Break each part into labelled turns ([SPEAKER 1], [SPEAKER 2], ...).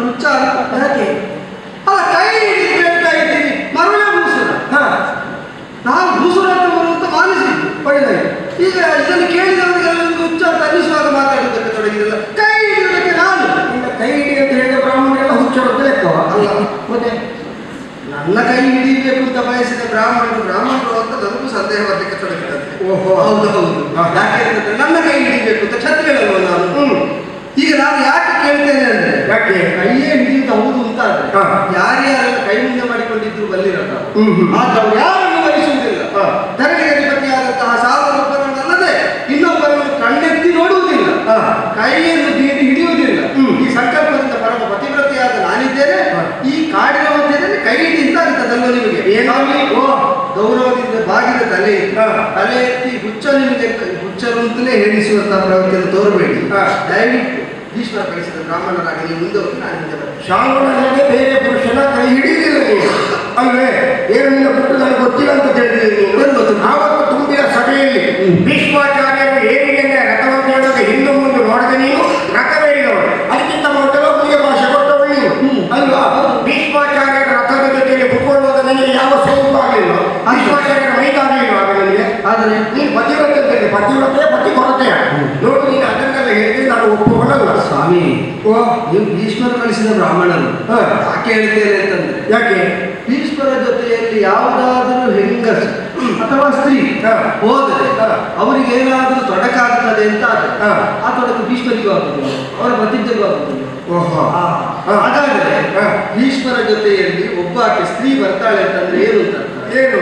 [SPEAKER 1] ಅಲ್ಲ ಯಾಕೆ? ಅಲ್ಲ ಕೈ ಇದ್ದೀನಿ. ಮರಳೆ ಭೂಸುರ.
[SPEAKER 2] ಹಾ.
[SPEAKER 1] ನಾನು ಭೂಸುರ ಅಂತ ಬರುವಂತ ಮಾನಿಸಿದ್ದು
[SPEAKER 2] ಒಳ್ಳೆದಾಯ್ತು
[SPEAKER 1] ಈಗ ಇದನ್ನು ಕೇಳಿದವರಿಗೆ ಉಚ್ಚಾರ ಅನ್ನಿಸುವಾಗ ಮಾತಾಡುವುದಕ್ಕೆ ತೊಡಗಿರಲ್ಲ. ಕೈ ಹಿಡಿಯೋದಕ್ಕೆ ನಾನು.
[SPEAKER 2] ಈಗ ಕೈ ಹಿಡಿ ಅಂತ ಹೇಳಿದ ಬ್ರಾಹ್ಮಣರೆಲ್ಲ ಎಲ್ಲ ಅಂತ ಲೆಕ್ಕವ
[SPEAKER 1] ಅಲ್ಲ
[SPEAKER 2] ಮತ್ತೆ?
[SPEAKER 1] ನನ್ನ ಕೈ ಹಿಡಿಯಬೇಕು ಅಂತ ಬಯಸಿದ ಬ್ರಾಹ್ಮಣರು ಬ್ರಾಹ್ಮಣರು ಅಂತ ನನಗೂ ಸಂದೇಹ ಬರಲಿಕ್ಕೆ ತೊಡಗಿದಂತೆ
[SPEAKER 2] ಓಹೋ.
[SPEAKER 1] ಹೌದು ಹೌದು. ಯಾಕೆ ಅಂತಂದ್ರೆ ನನ್ನ ಕೈ ಹಿಡಿಬೇಕು ಅಂತ ಛತ್ರಿಗಳಲ್ವ ನಾನು. ಈಗ ನಾನು ಯಾಕೆ ಕೇಳ್ತೇನೆ ಅಂದ್ರೆ
[SPEAKER 2] ಯಾಕೆ
[SPEAKER 1] ಕೈಯೇ ಹಿಡಿಯುತ್ತ ಹೌದು ಅಂತ. ಯಾರ್ಯಾರೆಲ್ಲ ಕೈ ಮುಂದೆ ಮಾಡಿಕೊಂಡಿದ್ರು ಬಲ್ಲಿರಲ್ಲ. ಆದ್ರೆ ಅವ್ರು ಯಾರನ್ನು ವಹಿಸುವುದಿಲ್ಲ
[SPEAKER 2] ಹಾ.
[SPEAKER 1] ಧರಣಿಗೆ ಅಧಿಪತಿಯಾದಂತಹ ಸಾಧನೊಬ್ಬರನ್ನಲ್ಲದೆ ಇನ್ನೊಬ್ಬರನ್ನು ಕಣ್ಣೆತ್ತಿ ನೋಡುವುದಿಲ್ಲ. ಕೈಯನ್ನು ಬೀಡಿ ಹಿಡಿಯುವುದಿಲ್ಲ ಈ ಸಂಕಲ್ಪದಿಂದ ಪರಮ ಪತಿವ್ರತೆಯಾದ ನಾನಿದ್ದೇನೆ ಈ ಕಾಡಿನ ಮಧ್ಯದಲ್ಲಿ ಕೈ ಹಿಡಿ ಅಂತ ಆಗ್ತದಲ್ವ ನಿಮಗೆ ಏನಾಗಲಿ
[SPEAKER 2] ಓ.
[SPEAKER 1] ಗೌರವದಿಂದ ಬಾಗಿದ ತಲೆ. ತಲೆ ಎತ್ತಿ ಹುಚ್ಚ ನಿಮಗೆ ಹುಚ್ಚರು ಅಂತಲೇ ಹೇಳಿಸುವಂತಹ ಪ್ರವೃತ್ತಿಯನ್ನು ತೋರಬೇಡಿ. ದಯವಿಟ್ಟು ಈಶ್ವರ ಕಳಿಸಿದ ಬ್ರಾಹ್ಮಣರಾಗಿ ನೀವು ಮುಂದೆ ಹೋಗಿ ನಾನು
[SPEAKER 2] ಬೇರೆ ಪುರುಷನ ಕೈ ಹಿಡಿಯುವುದಿಲ್ಲ ನೀನು ಅಲ್ವೇ ಏನು ನಿನ್ನ ಬಿಟ್ಟು ನನಗೆ ಗೊತ್ತಿಲ್ಲ ಅಂತ ತಿಳಿದಿದೆ ನೀನು
[SPEAKER 1] ಏನು ಗೊತ್ತು?
[SPEAKER 2] ಆವತ್ತು ತುಂಬಿದ ಸಭೆಯಲ್ಲಿ ಭೀಷ್ಮಾಚಾರ್ಯರು ಏನಿಗೆ ರಥವನ್ನು ಹೇಳುವಾಗ ಹಿಂದೆ ಮುಂದೆ ನೋಡದೆ ನೀನು ರಥವೇರಿದವರು ಅದಕ್ಕಿಂತ ಮೊದಲು ಅವನಿಗೆ ಭಾಷೆ ಕೊಟ್ಟವಳು ನೀನು
[SPEAKER 1] ಹ್ಮ್.
[SPEAKER 2] ಅಲ್ವಾ ಭೀಷ್ಮಾಚಾರ್ಯರ ರಥದ ಜೊತೆಯಲ್ಲಿ ಕುತ್ಕೊಳ್ಳುವಾಗ ನನಗೆ ಯಾವ ಸೋಂಕು ಆಗಲಿಲ್ಲ ಭೀಷ್ಮಾಚಾರ್ಯರ ಮೈದಾಗಲಿಲ್ಲ ಆಗ ನನಗೆ
[SPEAKER 1] ಆದರೆ
[SPEAKER 2] ನೀನು ಪತಿವ್ರತೆ ಅಂತ ಹೇಳಿ ಪತಿವ್ರತೆ ಪತಿ ಕೊರತೆಯ ನೋಡು ನೀನು ಅದನ್ನೆಲ್ಲ ಹೇಳಿದ್ರೆ ನಾನು
[SPEAKER 1] ಸ್ವಾಮಿ
[SPEAKER 2] ಓ
[SPEAKER 1] ನೀವು ಭೀಷ್ಮರು ಕಳಿಸಿದ
[SPEAKER 2] ಬ್ರಾಹ್ಮಣರು.
[SPEAKER 1] ಯಾಕೆ ಹೇಳ್ತೇನೆ ಅಂತಂದ್ರೆ
[SPEAKER 2] ಯಾಕೆ
[SPEAKER 1] ಭೀಷ್ಮರ ಜೊತೆಯಲ್ಲಿ ಯಾವುದಾದರೂ ಹೆಂಗಸು ಅಥವಾ ಸ್ತ್ರೀ. ಹೋದರೆ. ಅವರಿಗೆ ಏನಾದರೂ ತೊಡಕಾಗ್ತದೆ ಅಂತ. ಆ ತೊಡಕು ಭೀಷ್ಮರಿಗೂ ಆಗುದಿಲ್ಲ ಅವರ ಪ್ರತಿಜ್ಞೆಗೂ ಆಗುದಿಲ್ಲ
[SPEAKER 2] ಓಹೋ.
[SPEAKER 1] ಹಾಗಾದ್ರೆ. ಭೀಷ್ಮರ ಜೊತೆಯಲ್ಲಿ ಒಬ್ಬ ಆಕೆ ಸ್ತ್ರೀ ಬರ್ತಾಳೆ ಅಂತಂದ್ರೆ ಏನು ಅಂತ?
[SPEAKER 2] ಏನು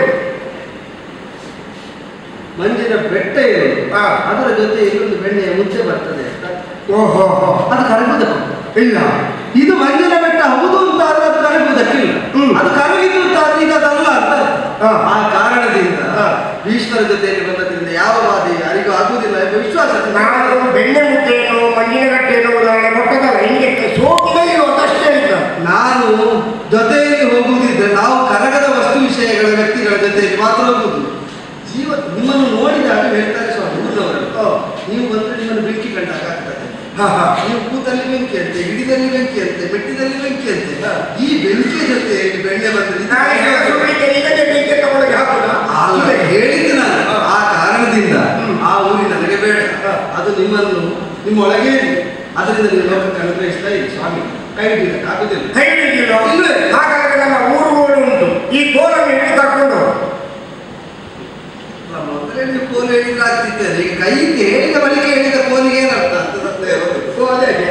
[SPEAKER 1] ಮಂಜಿನ ಬೆಟ್ಟ
[SPEAKER 2] ಏನು.
[SPEAKER 1] ಅದರ ಜೊತೆಯಲ್ಲಿ ಬರ್ತದೆ.
[SPEAKER 2] ಓಹೋ
[SPEAKER 1] ಅದು ಕರಗುವುದಕ್ಕೆ
[SPEAKER 2] ಇಲ್ಲ
[SPEAKER 1] ಇದು ಮಂಜಿನ ಬೆಟ್ಟ ಹೌದು ಅಂತ ಆದ್ರೆ ಅದು ಕರಗುವುದಕ್ಕಿಲ್ಲ
[SPEAKER 2] ಹ್ಮ್.
[SPEAKER 1] ಅದು ಕರಗಿದ್ರು ಅಂತ ಆದ್ರೆ ಈಗ ಅದಲ್ಲ ಅಂತ
[SPEAKER 2] ಹಾ.
[SPEAKER 1] ಆ ಕಾರಣದಿಂದ. ಭೀಷ್ಮರ ಜೊತೆಯಲ್ಲಿ ಬಂದದ್ರಿಂದ ಯಾವ ಬಾಧೆ ಯಾರಿಗೂ ಆಗುವುದಿಲ್ಲ ಎಂಬ ವಿಶ್ವಾಸ
[SPEAKER 2] ನಾನು ಬೆಣ್ಣೆ ಮುದ್ದೆಯನ್ನು ಮಂಜಿನ ಗಟ್ಟೆಯನ್ನು ಉದಾಹರಣೆ ಕೊಟ್ಟದಲ್ಲ ಹಿಂಗೆ ಸೋಕಿದೆ ಇವತ್ತು ಅಷ್ಟೇ ಇಲ್ಲ
[SPEAKER 1] ನಾನು ಜೊತೆಯಲ್ಲಿ ಹೋಗುವುದಿದ್ರೆ ನಾವು ಕರಗದ ವಸ್ತು ವಿಷಯಗಳ ವ್ಯಕ್ತಿಗಳ ಜೊತೆಯಲ್ಲಿ ಮಾತ್ರ ಹೋಗುವುದು ಜೀವ ನಿಮ್ಮನ್ನು ನೋಡಿದಾಗ ಹೇಳ್ತಾರೆ ಊರಿನವರು ನೀವು ಬಂದರೆ ನಿಮ್ಮನ್ನು ಬೆಂಕಿ ಕಂಡಾಗ ಆಗ್ತದೆ
[SPEAKER 2] ಹಾ, ಹಾ.
[SPEAKER 1] ನೀವು ಕೂತಲ್ಲಿ ಬೆಂಕಿ ಅಂತೆ ಹಿಡಿದಲ್ಲಿ ಬೆಂಕಿ ಅಂತೆ ಬೆಟ್ಟಿದಲ್ಲಿ ಬೆಂಕಿ ಅಂತೆ
[SPEAKER 2] ಹಾ.
[SPEAKER 1] ಈ ಬೆಂಕಿ ಜೊತೆ ಬೆಣ್ಣೆ ಬಂದ್ರೆ? ಅಲ್ಲ ಹೇಳಿದ್ದು ನಾನು ಆ ಕಾರಣದಿಂದ
[SPEAKER 2] ಹ್ಮ್.
[SPEAKER 1] ಆ ಊರಿ ನನಗೆ ಬೇಡ ಅದು ನಿಮ್ಮನ್ನು ನಿಮ್ಮ ಒಳಗೆ ಇದೆ ಅದರಿಂದ ನೀವು ಲೋಕಕ್ಕೆ ಅನುಗ್ರಹಿಸ್ತಾ ಇರಿ ಸ್ವಾಮಿ ಕೈ ಹಿಡಿಯಕ್ಕೆ ಆಗುದಿಲ್ಲ
[SPEAKER 2] ಕೈ ಹಿಡಿದಿಲ್ಲ?
[SPEAKER 1] ಇಲ್ವೇ?
[SPEAKER 2] ಹಾಗಾದ್ರೆ ನಮ್ಮ ಊರುಗಳು ಉಂಟು ಈ ಕೋಲನ್ನು ಹಿಡಿದು ಕರ್ಕೊಂಡು ಹೋಗು.
[SPEAKER 1] ಅಲ್ಲ, ಕೋಲು ಹೇಳಿದ್ರೆ ಆಗ್ತಿದ್ದೇನೆ ಈಗ ಕೈ ಹೇಳಿದ ಬಳಿಕ ಹೇಳಿದ ಕೋಲಿಗೆ ಏನರ್ಥ ಅಂತ
[SPEAKER 2] ಅದೇ.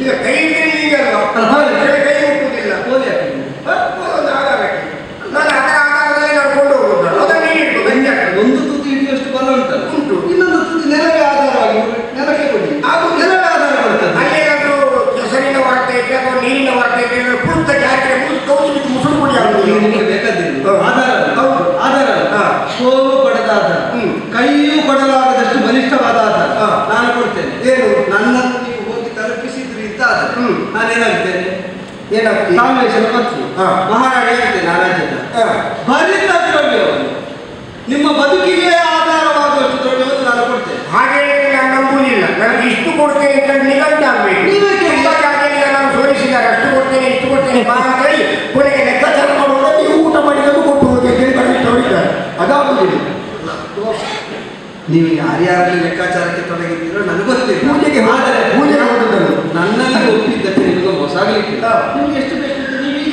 [SPEAKER 2] ಈಗ ಕೈ ಏನಾಗ್ತಿ?
[SPEAKER 1] ಸಾಮೇಶ್ವರ ಮಂತ್ರಿ
[SPEAKER 2] ಹಾ.
[SPEAKER 1] ಮಹಾರಾಣಿ ಆಗ್ತೇನೆ ಆ ರಾಜ್ಯದ
[SPEAKER 2] ಹ.
[SPEAKER 1] ಭರಿತ ದ್ರವ್ಯವನ್ನು ನಿಮ್ಮ ಬದುಕಿಗೆ ಆಧಾರವಾಗುವಷ್ಟು ದ್ರವ್ಯವನ್ನು ನಾನು ಕೊಡ್ತೇನೆ.
[SPEAKER 2] ಹಾಗೆ ನಾನು ನಂಬುವುದಿಲ್ಲ. ನನಗೆ ಇಷ್ಟು ಕೊಡ್ತೇನೆ ಅಂತ ನಿಗಂಟ ಆಗ್ಬೇಕು.
[SPEAKER 1] ಕೇಳಿ.
[SPEAKER 2] ಜಾಗದಲ್ಲಿ ನಾನು ಸೋಲಿಸಿದ್ದಾರೆ. ಅಷ್ಟು ಕೊಡ್ತೇನೆ ಇಷ್ಟು ಕೊಡ್ತೇನೆ ಹೇಳಿ ಕೊನೆಗೆ ಲೆಕ್ಕಾಚಾರ ಮಾಡುವಾಗ ನೀವು ಊಟ ಮಾಡಿಕೊಂಡು ಕೊಟ್ಟು ಹೋಗಿ ಕಳಿಸಿ ಹೊಡಿತಾರೆ ಅದಾಗುದಿಲ್ಲ
[SPEAKER 1] ನೀವು ಯಾರ್ಯಾರಲ್ಲಿ ಲೆಕ್ಕಾಚಾರಕ್ಕೆ ತೊಡಗಿದ್ದೀರೋ ನನಗೆ ಗೊತ್ತಿಲ್ಲ.
[SPEAKER 2] ಪೂಜೆಗೆ
[SPEAKER 1] ಆದರೆ
[SPEAKER 2] ಪೂಜೆಗೆ ಹೋದದ್ದನ್ನು.
[SPEAKER 1] ನನ್ನಲ್ಲಿ ಒಪ್ಪಿದ್ದಕ್ಕೆ ನಿಮಗೆ ಮೋಸ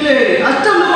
[SPEAKER 1] ಆಗಲಿಕ್ಕಿಲ್ಲ
[SPEAKER 2] ಹಾ.
[SPEAKER 1] ನಿಮ್ಗೆ